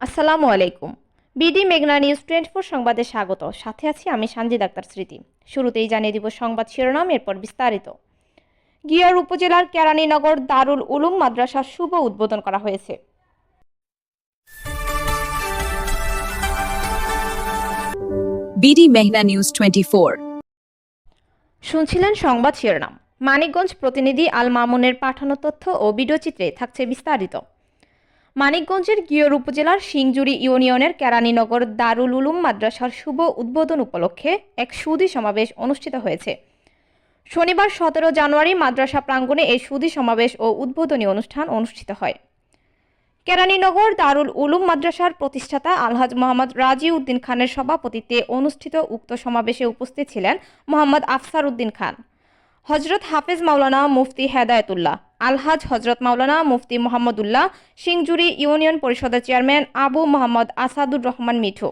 আসসালামু আলাইকুম। বিডি মেঘনা নিউজ টোয়েন্টি ফোর সংবাদে স্বাগত। সাথে আছি আমি সানজিদ আক্তার স্মৃতি। শুরুতেই জানিয়ে দিব সংবাদ শিরোনাম এরপর বিস্তারিত। গিয়ার উপজেলার কেরানীনগর দারুল উলুম মাদ্রাসার শুভ উদ্বোধন করা হয়েছে। BD Mehna News 24. শুনছিলেন সংবাদ শিরোনাম। মানিকগঞ্জ প্রতিনিধি আল মামুনের পাঠানো তথ্য ও ভিডিওচিত্রে থাকছে বিস্তারিত। মানিকগঞ্জের গিয়র উপজেলার সিংজুরি ইউনিয়নের কেরানীনগর দারুল উলুম মাদ্রাসার শুভ উদ্বোধন উপলক্ষে এক সুদি সমাবেশ অনুষ্ঠিত হয়েছে। শনিবার সতেরো জানুয়ারি মাদ্রাসা প্রাঙ্গণে এই সুদি সমাবেশ ও উদ্বোধনী অনুষ্ঠান অনুষ্ঠিত হয়। কেরানীনগর দারুল উলুম মাদ্রাসার প্রতিষ্ঠাতা আলহাজ মোহাম্মদ রাজি উদ্দিন খানের সভাপতিত্বে অনুষ্ঠিত উক্ত সমাবেশে উপস্থিত ছিলেন মোহাম্মদ আফসার উদ্দিন খান হজরত হাফেজ মাওলানা মুফতি হেদায়তুল্লাহ আলহাজ হজরত মাওলানা মুফতি মোহাম্মদুল্লাহ সিংজুরি ইউনিয়ন পরিষদের chairman Abu Mohammad Asadur Rahman Mithu.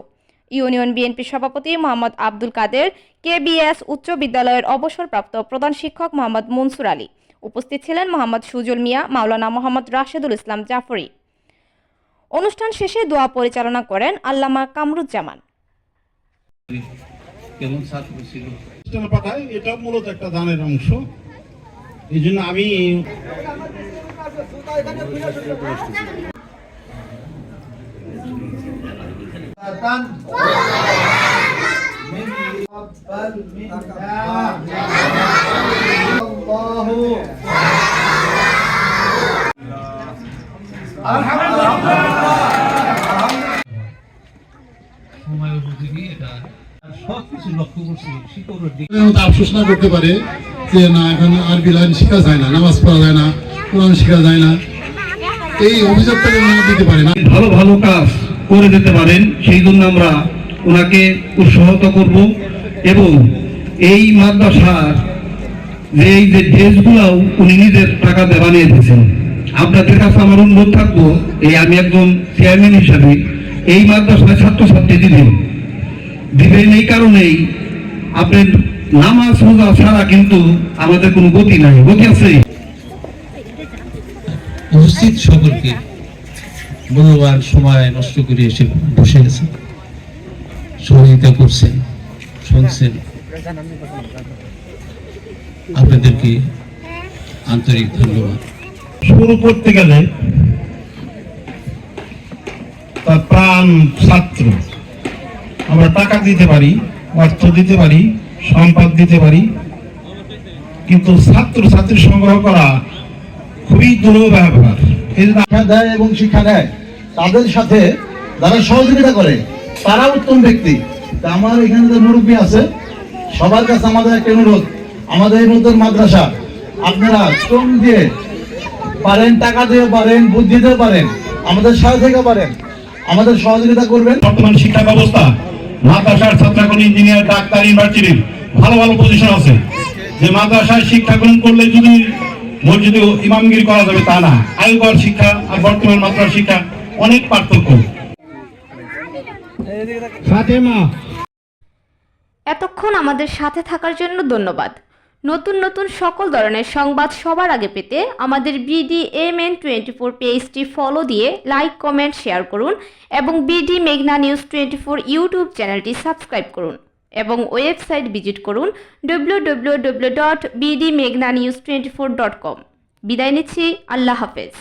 Union BNP সভাপতি মোহাম্মদ আব্দুল কাদের কেবিএস উচ্চ বিদ্যালয়ের অবসরপ্রাপ্ত প্রধান শিক্ষক মোহাম্মদ মনসুর আলী। উপস্থিত ছিলেন মোহাম্মদ সুজুল মিয়া মাওলানা মোহাম্মদ রাশেদুল ইসলাম জাফরি। অনুষ্ঠান শেষে দোয়া পরিচালনা করেন আল্লামা কামরুজ্জামান। কেমন ছাত্র ছিল? এটা মূলত একটা দানের অংশ। এই জন্য আমি আফসোস না করতে পারে যে না এখন আরবি লাইন শেখা যায় না নামাজ পড়া যায় না কোরআন শেখা যায় না। এই দিতে পারে না। ভালো ভালো কাজ করে পারেন, সেই জন্য আমরা ওনাকে উৎসাহিত করব এবং এই মাদ্রাসার যে এই যে ড্রেসগুলাও উনি নিজের টাকা দিয়ে বানিয়ে দিয়েছেন। আপনাদের কাছে আমার অনুরোধ থাকব, এই আমি একজন চেয়ারম্যান হিসাবে এই মাদ্রাসায় ছাত্রছাত্রী দিবেন দিবেন এই কারণেই আপনার নামাজ রোজা ছাড়া কিন্তু আমাদের কোনো গতি নাই। গতি আছে? উপস্থিত সকলকে মূল্যবান সময় নষ্ট করে এসে বসে গেছে সহযোগিতা করছেন, শুনছেন। আপনাদেরকে আন্তরিক ধন্যবাদ। শুরু করতে গেলে তার প্রাণ ছাত্র। আমরা টাকা দিতে পারি, অর্থ দিতে পারি, সম্পদ দিতে পারি, কিন্তু ছাত্র ছাত্রী সংগ্রহ করা খুবই দুরূহ ব্যাপার এই শিক্ষা দেয় এবং শিক্ষা নেয় তাদের সাথে যারা সহযোগিতা করে তারা উত্তম ব্যক্তি। তা আমার এখানে যে মুরব্বী আছে সবার কাছে আমাদের একটা অনুরোধ। আমাদের এই নতুন মাদ্রাসা আপনারা শ্রম দিয়ে পারেন টাকা দিয়ে পারেন বুদ্ধি দিয়ে পারেন আমাদের সহযোগিতা পারেন আমাদের সহযোগিতা করবেন। বর্তমান শিক্ষা ব্যবস্থা মাদ্রাসার ছাত্রাগণ ইঞ্জিনিয়ার ডাক্তার ইউনিভার্সিটির ভালো ভালো পজিশন আছে। যে মাদ্রাসায় শিক্ষা গ্রহণ করলে যদি মসজিদে ইমামগিরি করা যাবে তা না। আগেকার শিক্ষা আর বর্তমান মাদ্রাসার শিক্ষা অনেক পার্থক্য। এতক্ষণ আমাদের সাথে থাকার জন্য ধন্যবাদ। নতুন নতুন সকল ধরনের সংবাদ সবার আগে পেতে আমাদের BD M N twenty four পেজটি ফলো দিয়ে লাইক কমেন্ট শেয়ার করুন এবং বিডি মেঘনা নিউজ টোয়েন্টি ফোর ইউটিউব চ্যানেলটি সাবস্ক্রাইব করুন। এবং ওয়েবসাইট ভিজিট করুন ডব্লিউ ডব্লিউ ডব্লিউ ডট মেঘনা news twenty four dot com বিদায় নিচ্ছি, আল্লাহ হাফেজ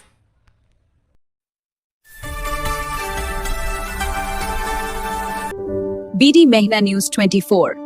বিডি মেঘনা নিউজ 24.